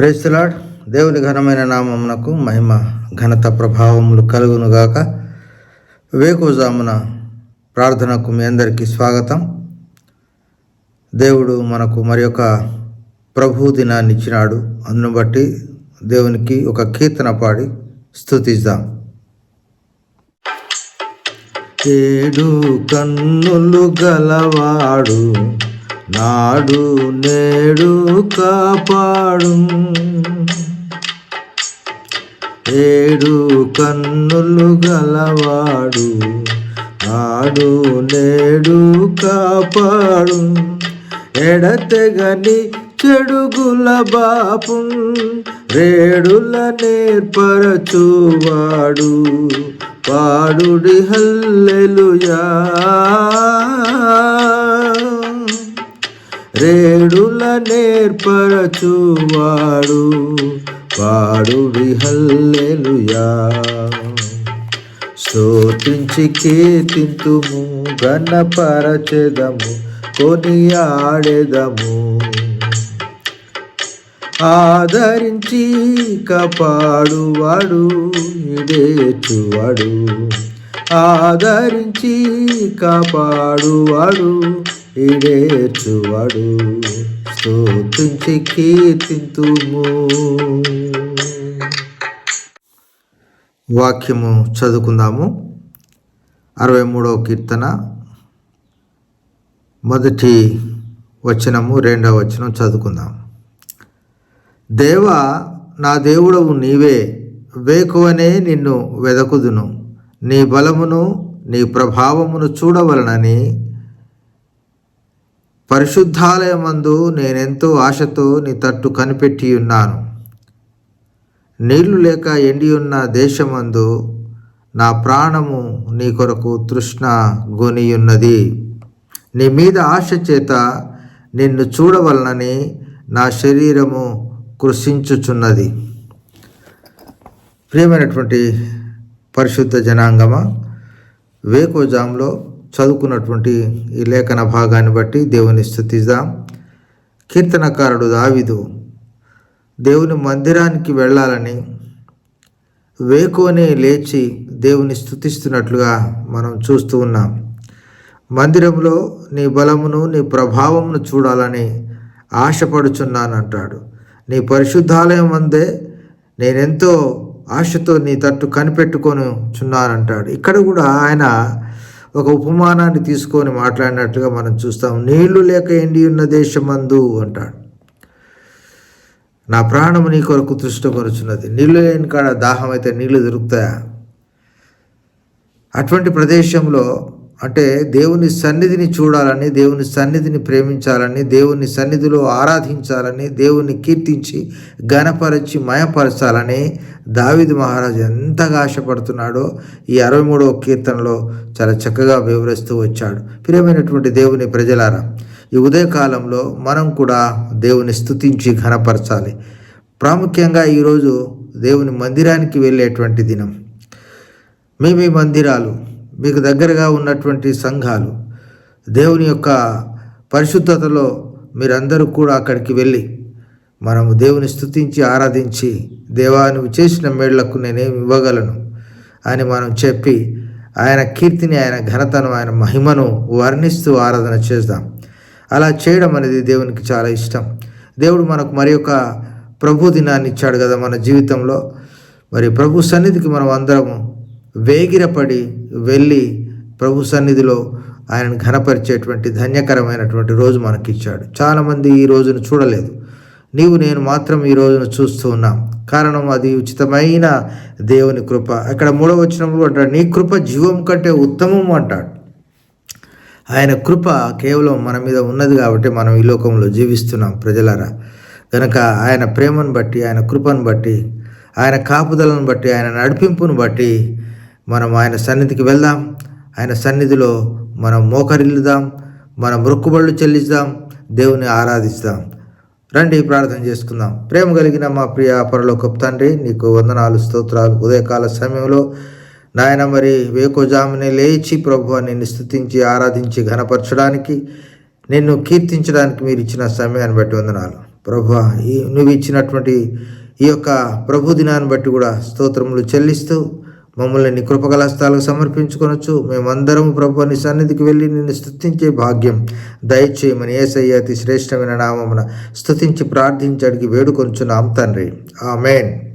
ప్రేస్తులాడ్ దేవుని ఘనమైన నామమునకు మహిమ ఘనత ప్రభావములు కలుగునుగాక వేకుజామున ప్రార్థనకు మీ అందరికీ స్వాగతం. దేవుడు మనకు మరి ఒక ప్రభు దినాన్ని ఇచ్చినాడు. అందును బట్టి దేవునికి ఒక కీర్తన పాడి స్థుతిద్దాం ఏడు కన్నులు గలవాడు నాడు నేడు కాపాడు. ఏడు కన్నులు గలవాడు నాడు నేడు కాపాడు. ఎడతెగని చెడుగుల బాపు రేడుల నేర్పరచువాడు పాడుడి హల్లెలుయా. రేడుల నేర్పరచువాడు వాడు విహల్లెలుయా. స్తోత్రించి కీర్తింతుము గణపరచెదము కొనియాడెదము. ఆదరించి కపాడువాడు ఇడేచువాడు ఆదరించి కాపాడువాడు ఈడేర్చువాడు స్తోత్రించి కీర్తింతుము. వాక్యము చదువుకుందాము. అరవై మూడవ కీర్తన. మొదటి వచనము రెండవ వచనం చదువుకుందాం. దేవా నా దేవుడవు నీవే వేకువనే నిన్ను వెదకుదును. నీ బలమును నీ ప్రభావమును చూడవలనని పరిశుద్ధాలయమందు నేనెంతో ఆశతో నీ తట్టు కనిపెట్టి ఉన్నాను. నీళ్ళు లేక ఎండి ఉన్న దేశమందు నా ప్రాణము నీ కొరకు తృష్ణ గొనియున్నది. నీ మీద ఆశ చేత నిన్ను చూడవలనని నా శరీరము కృషించుచున్నది. ప్రియమైనటువంటి పరిశుద్ధ జనాంగమ వేకోజాంలో చదువుకున్నటువంటి ఈ లేఖన భాగాన్ని బట్టి దేవుని స్థుతిద్దాం. కీర్తనకారుడు దావిదు దేవుని మందిరానికి వెళ్ళాలని వేకోనే లేచి దేవుని స్థుతిస్తున్నట్లుగా మనం చూస్తూ ఉన్నాం. మందిరంలో నీ బలమును నీ ప్రభావమును చూడాలని ఆశపడుచున్నానంటాడు. నీ పరిశుద్ధాలయం అందే నేనెంతో ఆశతో నీ తట్టు కనిపెట్టుకొని చున్నానంటాడు ఇక్కడ కూడా ఆయన ఒక ఉపమానాన్ని తీసుకొని మాట్లాడినట్లుగా మనం చూస్తాం. నీళ్ళు లేక ఎండి ఉన్న దేశమందు అంటాడు. నా ప్రాణము నీ కొరకు తృష్టపరుచున్నది నీళ్ళు లేని కాడ దాహం అయితే నీళ్ళు దొరుకుతాయా? అటువంటి ప్రదేశంలో అంటే దేవుని సన్నిధిని చూడాలని దేవుని సన్నిధిని ప్రేమించాలని దేవుని సన్నిధిలో ఆరాధించాలని దేవుని కీర్తించి ఘనపరిచి మయపరచాలని దావిద్ మహారాజు ఎంతగా ఆశపడుతున్నాడో ఈ అరవై మూడవ కీర్తనలో చాలా చక్కగా వివరిస్తూ వచ్చాడు. ప్రియమైనటువంటి దేవుని ప్రజలారా ఈ ఉదయకాలంలో మనం కూడా దేవుని స్థుతించి ఘనపరచాలి. ప్రాముఖ్యంగా ఈరోజు దేవుని మందిరానికి వెళ్ళేటువంటి దినం. మీ మీ మందిరాలు మీకు దగ్గరగా ఉన్నటువంటి సంఘాలు దేవుని యొక్క పరిశుద్ధతలో మీరందరూ కూడా అక్కడికి వెళ్ళి మనము దేవుని స్తుతించి ఆరాధించి దేవా నువ్వు చేసిన మేళ్ళకు నేనేమి ఇవ్వగలను అని మనం చెప్పి ఆయన కీర్తిని ఆయన ఘనతను ఆయన మహిమను వర్ణిస్తూ ఆరాధన చేద్దాం. అలా చేయడం అనేది దేవునికి చాలా ఇష్టం. దేవుడు మనకు మరి ఒక ప్రభు దినాన్ని ఇచ్చాడు కదా మన జీవితంలో. మరి ప్రభు సన్నిధికి మనం అందరము వేగిరపడి వెళ్ళి ప్రభు సన్నిధిలో ఆయనను ఘనపరిచేటువంటి ధన్యకరమైనటువంటి రోజు మనకిచ్చాడు. చాలామంది ఈ రోజును చూడలేదు. నీవు నేను మాత్రం ఈ రోజును చూస్తూ ఉన్నాం. కారణం అది ఉచితమైన దేవుని కృప. అక్కడ మూడవ వచనంలో అంటాడు నీ కృప జీవం కంటే ఉత్తమం అంటాడు. ఆయన కృప కేవలం మన మీద ఉన్నది కాబట్టి మనం ఈ లోకంలో జీవిస్తున్నాం ప్రజలారా. కనుక ఆయన ప్రేమను బట్టి ఆయన కృపను బట్టి ఆయన కాపుదలను బట్టి ఆయన నడిపింపును బట్టి మనం ఆయన సన్నిధికి వెళ్దాం. ఆయన సన్నిధిలో మనం మోకరిల్లుదాం. మనం మొక్కుబళ్ళు చెల్లిద్దాం దేవుని ఆరాధిస్తాం. రండి ప్రార్థన చేసుకుందాం. ప్రేమ కలిగిన మా ప్రియ పరలోకపు తండ్రి నీకు వందనాలు స్తోత్రాలు. ఉదయకాల సమయంలో నాయన మరి వేకోజామునే లేచి ప్రభు నిన్ను స్థుతించి ఆరాధించి ఘనపరచడానికి నిన్ను కీర్తించడానికి మీరు ఇచ్చిన సమయాన్ని బట్టి వందనాలు. ప్రభు ఈ నువ్వు ఇచ్చినటువంటి ఈ యొక్క ప్రభు దినాన్ని బట్టి కూడా స్తోత్రములు చెల్లిస్తూ మమ్మల్ని నీ కృపగల హస్తాలకు సమర్పించుకొనొచ్చు. మేమందరం ప్రభు నీ సన్నిధికి వెళ్ళి నిన్ను స్థుతించే భాగ్యం దయచేయమని ఏసయ్య అతి శ్రేష్టమైన నామమున స్థుతించి ప్రార్థించడానికి వేడుకొంచున్నాం తండ్రి. ఆమెన్.